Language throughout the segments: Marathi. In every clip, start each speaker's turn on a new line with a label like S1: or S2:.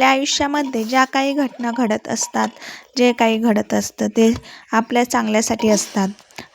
S1: आपल्या आयुष्यामध्ये ज्या काही घटना घडत असतात जे काही घडत असतं ते आपल्या चांगल्यासाठी असतात.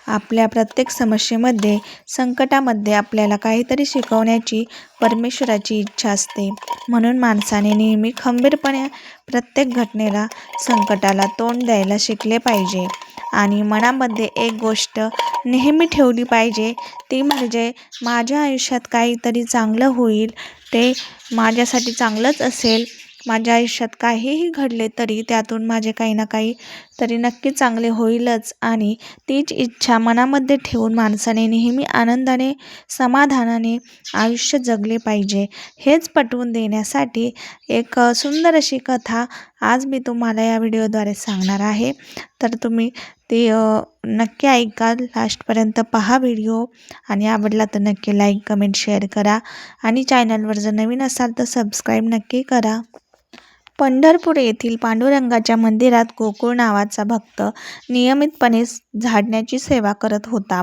S1: आपल्या प्रत्येक समस्येमध्ये संकटामध्ये आपल्याला काहीतरी शिकवण्याची परमेश्वराची इच्छा असते. म्हणून माणसाने नेहमी खंबीरपणे प्रत्येक घटनेला संकटाला तोंड द्यायला शिकले पाहिजे. आणि मनामध्ये एक गोष्ट नेहमी ठेवली पाहिजे ती म्हणजे माझ्या आयुष्यात काहीतरी चांगलं होईल ते माझ्यासाठी चांगलंच असेल माझ्या आयुष्यात काहीही घडले तरी त्यातून माझे काही ना काही तरी नक्की चांगले होईलच. आणि तीच इच्छा मनामध्ये ठेवून माणसाने नेहमी आनंदाने समाधानाने आयुष्य जगले पाहिजे हेच पटवून देण्यासाठी एक सुंदर अशी कथा आज मी तुम्हाला या व्हिडिओद्वारे सांगणार आहे. तर तुम्ही ती नक्की ऐका लास्टपर्यंत पहा व्हिडिओ. आणि आवडला तर नक्की लाईक कमेंट शेअर करा. आणि चॅनलवर जर नवीन असाल तर सबस्क्राईब नक्की करा. पंढरपूर येथील पांडुरंगाच्या मंदिरात गोकुळ नावाचा भक्त नियमितपणे झाडण्याची सेवा करत होता.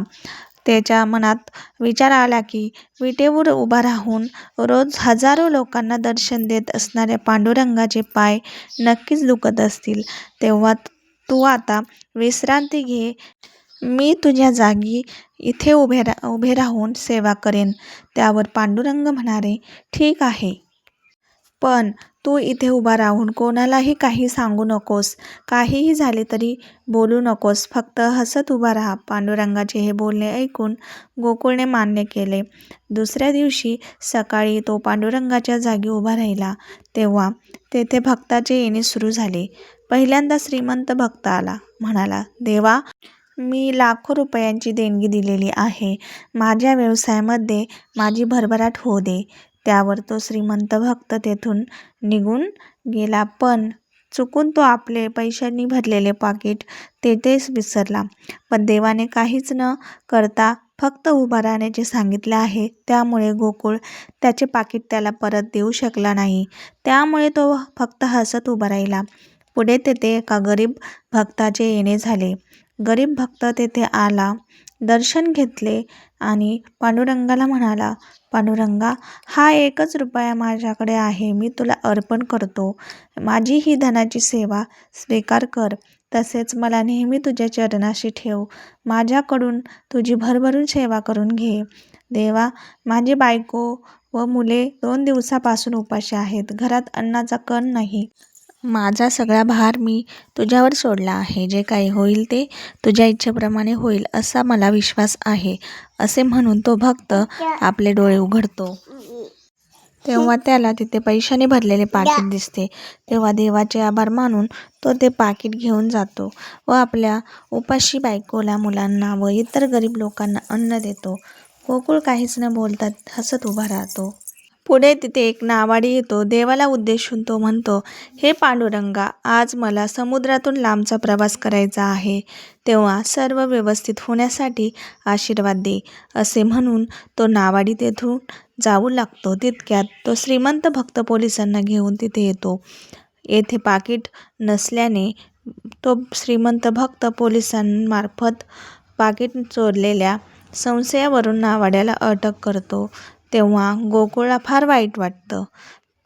S1: त्याच्या मनात विचार आला की विटेवर उभा राहून रोज हजारो लोकांना दर्शन देत असणाऱ्या पांडुरंगाचे पाय नक्कीच दुखत असतील. तेव्हा तू आता विश्रांती घे. मी तुझ्या जागी इथे उभे रा उभे राहून सेवा करेन. त्यावर पांडुरंग म्हणाले ठीक आहे. पण तू इथे उभा राहून कोणालाही काही सांगू नकोस. काहीही झाले तरी बोलू नकोस. फक्त हसत उभा राहा. पांडुरंगाचे हे बोलणे ऐकून गोकुळने मान्य केले. दुसऱ्या दिवशी सकाळी तो पांडुरंगाच्या जागी उभा राहिला. तेव्हा तेथे भक्ताचे येणे सुरू झाले. पहिल्यांदा श्रीमंत भक्त आला. म्हणाला देवा मी लाखो रुपयांची देणगी दिलेली आहे. माझ्या व्यवसायामध्ये माझी भरभराट होऊ दे. त्यावर तो श्रीमंत भक्त तेथून निघून गेला. पण चुकून तो आपले पैशांनी भरलेले पाकिट तेथेच विसरला. पण देवाने काहीच न करता फक्त उभा राहण्याचे सांगितले आहे त्यामुळे गोकुळ त्याचे पाकिट त्याला परत देऊ शकला नाही. त्यामुळे तो फक्त हसत उभा राहिला. पुढे तेथे एका गरीब भक्ताचे येणे झाले. गरीब भक्त तेथे आला दर्शन घेतले आणि पांडुरंगाला म्हणाला पांडुरंगा हा एकच रुपया माझ्याकडे आहे मी तुला अर्पण करतो. माझी ही धनाची सेवा स्वीकार कर. तसेच मला नेहमी तुझ्या चरणाशी ठेव. माझ्याकडून तुझी भरभरून सेवा करून घे. देवा माझी बायको व मुले दोन दिवसापासून उपाशी आहेत. घरात अन्नाचा कण नाही. माझा सगळा भार मी तुझ्यावर सोडला आहे. जे काही होईल ते तुझ्या इच्छेप्रमाणे होईल असा मला विश्वास आहे असे म्हणून तो भक्त आपले डोळे उघडतो. तेव्हा त्याला तिथे पैशाने भरलेले पाकिट दिसते. तेव्हा देवाचे आभार मानून तो ते पाकिट घेऊन जातो व आपल्या उपाशी बायकोला मुलांना व इतर गरीब लोकांना अन्न देतो. गोकुळ काहीच न बोलतात हसत उभा राहतो. पुढे तिथे एक नावाडी येतो. देवाला उद्देशून तो म्हणतो हे पांडुरंगा आज मला समुद्रातून लांबचा प्रवास करायचा आहे. तेव्हा सर्व व्यवस्थित होण्यासाठी आशीर्वाद दे असे म्हणून तो नावाडी तेथून जाऊ लागतो. तितक्यात तो श्रीमंत भक्त पोलिसांना घेऊन तिथे येतो. येथे पाकिट नसल्याने तो श्रीमंत भक्त पोलिसांमार्फत पाकिट चोरलेल्या संशयावरून नावाड्याला अटक करतो. तेव्हा गोकुळला फार वाईट वाटतं.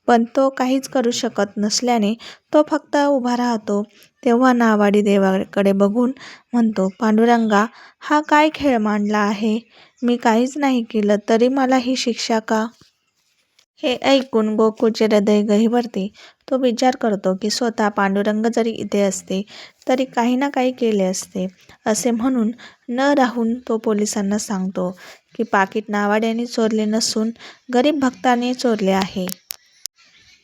S1: पण तो काहीच करू शकत नसल्याने तो फक्त उभा राहतो. तेव्हा नावाडी देवाकडे बघून म्हणतो पांडुरंगा हा काय खेळ मांडला आहे? मी काहीच नाही केलं तरी मला ही शिक्षा का? हे ऐकून गोकुळचे हृदय गहिवरते. तो विचार करतो की स्वतः पांडुरंग जरी इथे असते तरी काही ना काही केले असते. असे म्हणून न राहून तो पोलिसांना सांगतो की पाकिट नावाड्याने चोरले नसून गरीब भक्ताने चोरले आहे.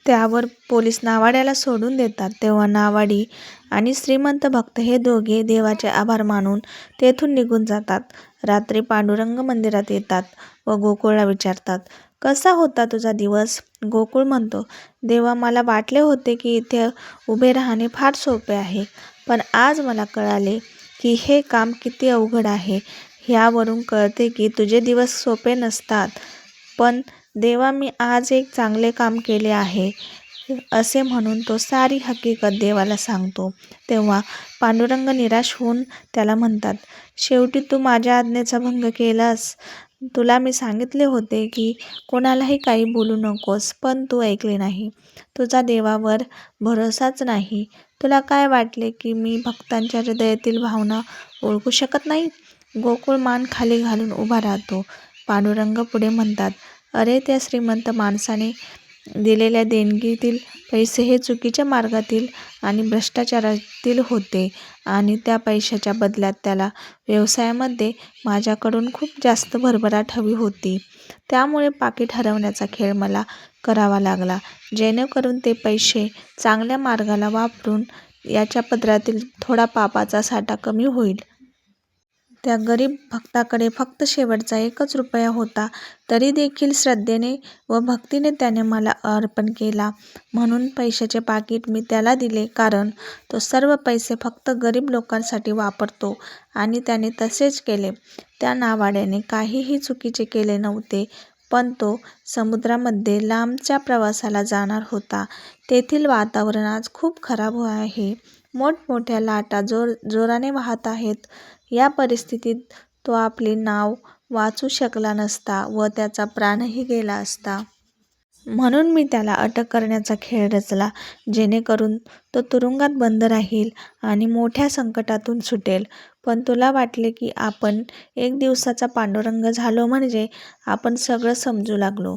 S1: त्यावर पोलीस नावाड्याला सोडून देतात. तेव्हा नावाडी आणि श्रीमंत भक्त हे दोघे देवाचे आभार मानून तेथून निघून जातात. रात्री पांडुरंग मंदिरात येतात व गोकुळला विचारतात कसा होता तुझा दिवस? गोकुळ म्हणतो देवा मला वाटले होते की इथे उभे राहणे फार सोपे आहे. पण आज मला कळाले की हे काम किती अवघड आहे. ह्यावरून कळते की तुझे दिवस सोपे नसतात. पण देवा मी आज एक चांगले काम केले आहे. असे म्हणून तो सारी हकीकत देवाला सांगतो. तेव्हा पांडुरंग निराश होऊन त्याला म्हणतात शेवटी तू माझ्या आज्ञेचा भंग केलास. तुला मी सांगितले होते की कोणालाही काही बोलू नकोस पण तू ऐकले नाही. तुझा देवावर भरोसाच नाही. तुला काय वाटले की मी भक्तांच्या हृदयातील भावना ओळखू शकत नाही? गोकुळ मान खाली घालून उभा राहतो. पांडुरंग पुढे म्हणतात अरे त्या श्रीमंत माणसाने दिलेल्या देणगीतील पैसे हे चुकीच्या मार्गातील आणि भ्रष्टाचारातील होते आणि त्या पैशाच्या बदल्यात त्याला व्यवसायामध्ये माझ्याकडून खूप जास्त भरभराट हवी होती. त्यामुळे पाकिट हरवण्याचा खेळ मला करावा लागला. जेणेकरून ते पैसे चांगल्या मार्गाला वापरून याच्या पदरातील थोडा पापाचा साठा कमी होईल. त्या गरीब भक्ताकडे फक्त शेवटचा एकच रुपया होता तरी देखील श्रद्धेने व भक्तीने त्याने मला अर्पण केला. म्हणून पैशाचे पाकिट मी त्याला दिले कारण तो सर्व पैसे फक्त गरीब लोकांसाठी वापरतो आणि त्याने तसेच केले. त्या नावाड्याने काहीही चुकीचे केले नव्हते पण तो समुद्रामध्ये लांबच्या प्रवासाला जाणार होता. तेथील वातावरण आज खूप खराब आहे. मोठमोठ्या लाटा जोर जोराने वाहत आहेत. या परिस्थितीत तो आपले नाव वाचू शकला नसता व त्याचा प्राणही गेला असता. म्हणून मी त्याला अटक करण्याचा खेळ रचला जेणेकरून तो तुरुंगात बंद राहील आणि मोठ्या संकटातून सुटेल. पण तुला वाटले की आपण एक दिवसाचा पांडुरंग झालो म्हणजे आपण सगळं समजू लागलो.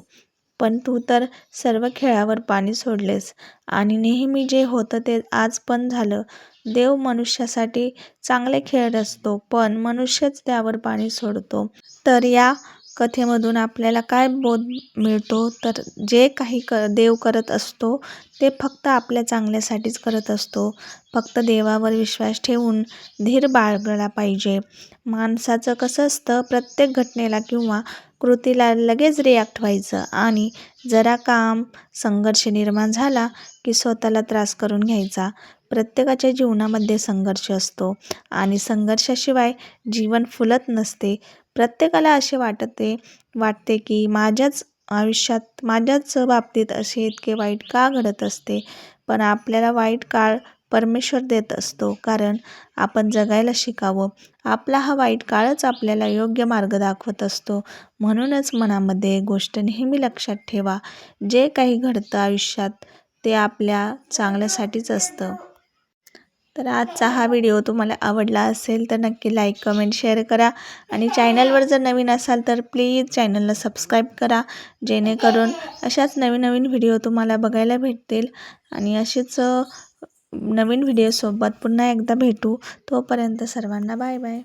S1: पण तू तर सर्व खेळावर पाणी सोडलेस. आणि नेहमी जे होतं ते आज पण झालं. देव मनुष्यासाठी चांगले खेळ असतो पण मनुष्यच त्यावर पाणी सोडतो. तर या कथेमधून आपल्याला काय बोध मिळतो तर जे काही क देव करत असतो ते फक्त आपल्या चांगल्यासाठीच करत असतो. फक्त देवावर विश्वास ठेवून धीर बाळगला पाहिजे. माणसाचं कसं असतं प्रत्येक घटनेला किंवा कृतीला लगेच रिॲक्ट व्हायचं आणि जरा काम संघर्ष निर्माण झाला की स्वतःला त्रास करून घ्यायचा. प्रत्येकाच्या जीवनामध्ये संघर्ष असतो आणि संघर्षाशिवाय जीवन फुलत नसते. प्रत्येकाला असे वाटते वाटते की माझ्याच आयुष्यात माझ्याच बाबतीत असे इतके वाईट का घडत असते? पण आपल्याला वाईट काळ परमेश्वर देत असतो कारण आपण जगायला शिकावं. आपला हा वाईट काळच आपल्याला योग्य मार्ग दाखवत असतो. म्हणूनच मनामध्ये गोष्ट नेहमी लक्षात ठेवा. जे काही घडतं आयुष्यात ते आपल्या चांगल्यासाठीच असतं. तर आजचा हा व्हिडिओ तुम्हाला आवडला असेल तर नक्की लाईक कमेंट शेअर करा. आणि चॅनलवर जर नवीन असाल तर प्लीज चॅनलला सबस्क्राईब करा. जेणेकरून अशाच नवीन नवीन व्हिडिओ तुम्हाला बघायला भेटतील. आणि असेच नवीन व्हिडिओसोबत पुन्हा एकदा भेटू. तोपर्यंत सर्वांना बाय बाय